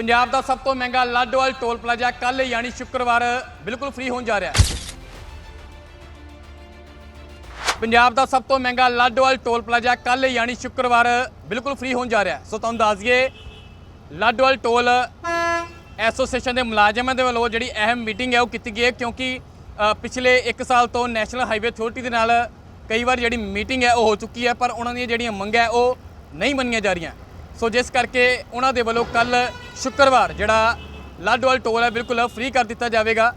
ਪੰਜਾਬ ਦਾ ਸਭ ਤੋਂ ਮਹਿੰਗਾ ਲਾਡੋਵਾਲ ਟੋਲ ਪਲਾਜ਼ਾ ਕੱਲ ਯਾਨੀ ਸ਼ੁੱਕਰਵਾਰ ਬਿਲਕੁਲ ਫ੍ਰੀ ਹੋਣ ਜਾ ਰਿਹਾ ਹੈ। ਪੰਜਾਬ ਦਾ ਸਭ ਤੋਂ ਮਹਿੰਗਾ ਲਾਡੋਵਾਲ ਟੋਲ ਪਲਾਜ਼ਾ ਕੱਲ ਯਾਨੀ ਸ਼ੁੱਕਰਵਾਰ ਬਿਲਕੁਲ ਫ੍ਰੀ ਹੋਣ ਜਾ ਰਿਹਾ ਹੈ। ਸੋ ਤੁਹਾਨੂੰ ਦੱਸ ਦਈਏ ਲਾਡੋਵਾਲ ਟੋਲ ਐਸੋਸੀਏਸ਼ਨ ਦੇ ਮੁਲਾਜ਼ਮਾਂ ਦੇ ਵੱਲੋਂ ਜਿਹੜੀ ਅਹਿਮ ਮੀਟਿੰਗ ਹੈ ਉਹ ਕੀਤੀ ਗਈ ਹੈ ਕਿਉਂਕਿ ਪਿਛਲੇ 1 ਸਾਲ ਤੋਂ ਨੈਸ਼ਨਲ ਹਾਈਵੇ ਅਥਾਰਟੀ ਦੇ ਨਾਲ ਕਈ ਵਾਰ ਜਿਹੜੀ ਮੀਟਿੰਗ ਹੈ ਉਹ ਹੋ ਚੁੱਕੀ ਹੈ, ਪਰ ਉਹਨਾਂ ਦੀਆਂ ਜਿਹੜੀਆਂ ਮੰਗਾਂ ਉਹ ਨਹੀਂ ਮੰਨੀਆਂ ਜਾ ਰਹੀਆਂ। ਸੋ ਜਿਸ ਕਰਕੇ ਉਹਨਾਂ ਦੇ ਵੱਲੋਂ ਕੱਲ ਸ਼ੁੱਕਰਵਾਰ ਜਿਹੜਾ ਲਾਡੋਵਾਲ ਟੋਲ ਹੈ, ਬਿਲਕੁਲ ਫ੍ਰੀ ਕਰ ਦਿੱਤਾ ਜਾਵੇਗਾ।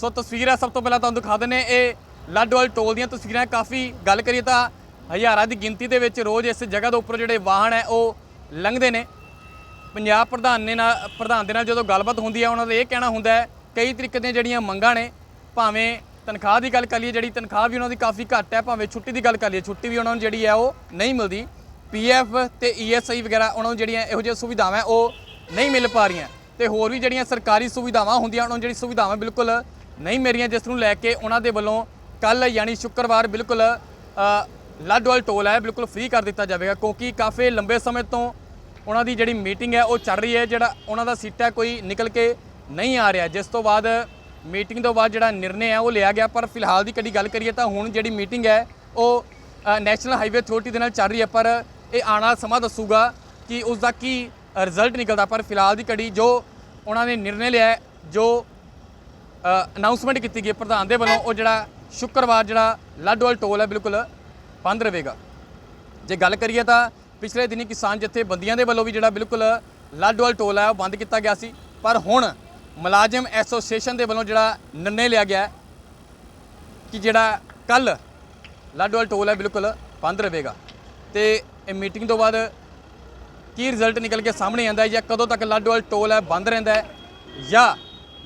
ਸੋ ਤਸਵੀਰਾਂ ਸਭ ਤੋਂ ਪਹਿਲਾਂ ਤੁਹਾਨੂੰ ਦਿਖਾ ਦਿੰਦੇ ਇਹ ਲਾਡੋਵਾਲ ਟੋਲ ਦੀਆਂ ਤਸਵੀਰਾਂ। ਕਾਫੀ ਗੱਲ ਕਰੀਏ ਤਾਂ ਹਜ਼ਾਰਾਂ ਦੀ ਗਿਣਤੀ ਦੇ ਵਿੱਚ ਰੋਜ਼ ਇਸ ਜਗ੍ਹਾ ਦੇ ਉੱਪਰ ਜਿਹੜੇ ਵਾਹਨ ਹੈ, ਉਹ ਲੰਘਦੇ ਨੇ। ਪੰਜਾਬ ਪ੍ਰਧਾਨ ਨੇ ਨਾਲ, ਪ੍ਰਧਾਨ ਦੇ ਨਾਲ ਜਦੋਂ ਗੱਲਬਾਤ ਹੁੰਦੀ ਹੈ, ਉਹਨਾਂ ਦਾ ਇਹ ਕਹਿਣਾ ਹੁੰਦਾ ਹੈ, ਕਈ ਤਰੀਕੇ ਦੀਆਂ ਜਿਹੜੀਆਂ ਮੰਗਾਂ ਨੇ, ਭਾਵੇਂ ਤਨਖਾਹ ਦੀ ਗੱਲ ਕਰ ਲਈਏ, ਜਿਹੜੀ ਤਨਖਾਹ ਵੀ ਉਹਨਾਂ ਦੀ ਕਾਫੀ ਘੱਟ ਹੈ, ਭਾਵੇਂ ਛੁੱਟੀ ਦੀ ਗੱਲ ਕਰ ਲਈਏ, ਛੁੱਟੀ ਵੀ ਉਹਨਾਂ ਨੂੰ ਜਿਹੜੀ ਹੈ, ਉਹ ਨਹੀਂ ਮਿਲਦੀ। ਪੀਐਫ ਤੇ ਈਐਸਆਈ ਵਗੈਰਾ ਉਹਨਾਂ ਨੂੰ ਜਿਹੜੀਆਂ ਇਹੋ ਜਿਹੀਆਂ ਸੁਵਿਧਾਵਾਂ ਉਹ ਨਹੀਂ ਮਿਲ ਪਾ ਰਹੀਆਂ। ਤੇ ਹੋਰ ਵੀ ਜਿਹੜੀਆਂ ਸਰਕਾਰੀ ਸੁਵਿਧਾਵਾਂ ਹੁੰਦੀਆਂ ਉਹਨਾਂ ਨੂੰ ਜਿਹੜੀ ਸੁਵਿਧਾਵਾਂ ਬਿਲਕੁਲ ਨਹੀਂ ਮਿਲ ਰਹੀਆਂ ਜਿਸ ਨੂੰ ਲੈ ਕੇ ਉਹਨਾਂ ਦੇ ਵੱਲੋਂ ਕੱਲ ਯਾਨੀ ਸ਼ੁੱਕਰਵਾਰ ਬਿਲਕੁਲ ਅ, ਲਾਡੋਵਾਲ ਟੋਲ ਹੈ ਬਿਲਕੁਲ ਫ੍ਰੀ ਕਰ ਦਿੱਤਾ ਜਾਵੇਗਾ ਕਿਉਂਕਿ ਕਾਫੀ ਲੰਬੇ ਸਮੇਂ ਤੋਂ ਉਹਨਾਂ ਦੀ ਜਿਹੜੀ ਮੀਟਿੰਗ ਹੈ ਉਹ ਚੱਲ ਰਹੀ ਹੈ ਜਿਹੜਾ ਉਹਨਾਂ ਦਾ ਸੀਟਾ ਕੋਈ ਨਿਕਲ ਕੇ ਨਹੀਂ ਆ ਰਿਹਾ। ਜਿਸ ਤੋਂ ਬਾਅਦ ਮੀਟਿੰਗ ਤੋਂ ਬਾਅਦ ਜਿਹੜਾ ਨਿਰਣੇ ਹੈ ਉਹ ਲਿਆ ਗਿਆ ਪਰ ਫਿਲਹਾਲ ਦੀ ਕਦੀ ਗੱਲ ਕਰੀਏ ਤਾਂ ਹੁਣ ਜਿਹੜੀ ਮੀਟਿੰਗ ਹੈ ਉਹ ਨੈਸ਼ਨਲ ਹਾਈਵੇ ਅਥਾਰਟੀ ਦੇ ਨਾਲ ਚੱਲ ਰਹੀ ਹੈ ਪਰ ਇਹ ਆਉਣ ਵਾਲਾ ਸਮਾਂ ਦੱਸੂਗਾ ਕਿ ਉਸ ਦਾ ਕੀ ਰਿਜ਼ਲਟ ਨਿਕਲਦਾ। ਪਰ ਫਿਲਹਾਲ ਦੀ ਕੜੀ ਜੋ ਉਹਨਾਂ ਨੇ ਨਿਰਣੇ ਲਿਆ ਜੋ ਅਨਾਉਂਸਮੈਂਟ ਕੀਤੀ ਗਈ ਪ੍ਰਧਾਨ ਦੇ ਵੱਲੋਂ, ਉਹ ਜਿਹੜਾ ਸ਼ੁੱਕਰਵਾਰ ਜਿਹੜਾ ਲਾਡੋਵਾਲ ਟੋਲ ਹੈ, ਬਿਲਕੁਲ ਬੰਦ ਰਹੇਗਾ। ਜੇ ਗੱਲ ਕਰੀਏ ਤਾਂ ਪਿਛਲੇ ਦਿਨੀ ਕਿਸਾਨ ਜਥੇਬੰਦੀਆਂ ਦੇ ਵੱਲੋਂ ਵੀ ਜਿਹੜਾ ਬਿਲਕੁਲ ਲਾਡੋਵਾਲ ਟੋਲ ਹੈ, ਉਹ ਬੰਦ ਕੀਤਾ ਗਿਆ ਸੀ। ਪਰ ਹੁਣ ਮੁਲਾਜ਼ਮ ਐਸੋਸੀਏਸ਼ਨ ਦੇ ਵੱਲੋਂ ਜਿਹੜਾ ਨਿਰਣੇ ਲਿਆ ਗਿਆ ਕਿ ਜਿਹੜਾ ਕੱਲ ਲਾਡੋਵਾਲ ਟੋਲ ਹੈ, ਬਿਲਕੁਲ ਬੰਦ ਰਹੇਗਾ। ਤੇ ਇਹ ਮੀਟਿੰਗ ਤੋਂ ਬਾਅਦ ਕੀ ਰਿਜ਼ਲਟ ਨਿਕਲ ਕੇ ਸਾਹਮਣੇ ਆਂਦਾ ਹੈ ਜਾਂ ਕਦੋਂ ਤੱਕ ਲਾਡੋਵਾਲ ਟੋਲ ਹੈ, ਬੰਦ ਰਹਿੰਦਾ ਹੈ ਜਾਂ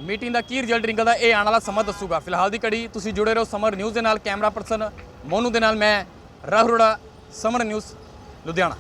ਮੀਟਿੰਗ ਦਾ ਕੀ ਰਿਜ਼ਲਟ ਨਿਕਲਦਾ ਇਹ ਆਉਣ ਵਾਲਾ ਸਮਾਂ ਦੱਸੂਗਾ। ਫਿਲਹਾਲ ਦੀ ਕੜੀ ਤੁਸੀਂ ਜੁੜੇ ਰਹੋ ਸਮਰ ਨਿਊਜ਼ ਦੇ ਨਾਲ, ਕੈਮਰਾ ਪਰਸਨ ਮੋਨੂ ਦੇ ਨਾਲ ਮੈਂ ਰਾਹੁਲ ਰੋੜਾ ਸਮਰ ਨਿਊਜ਼, ਲੁਧਿਆਣਾ।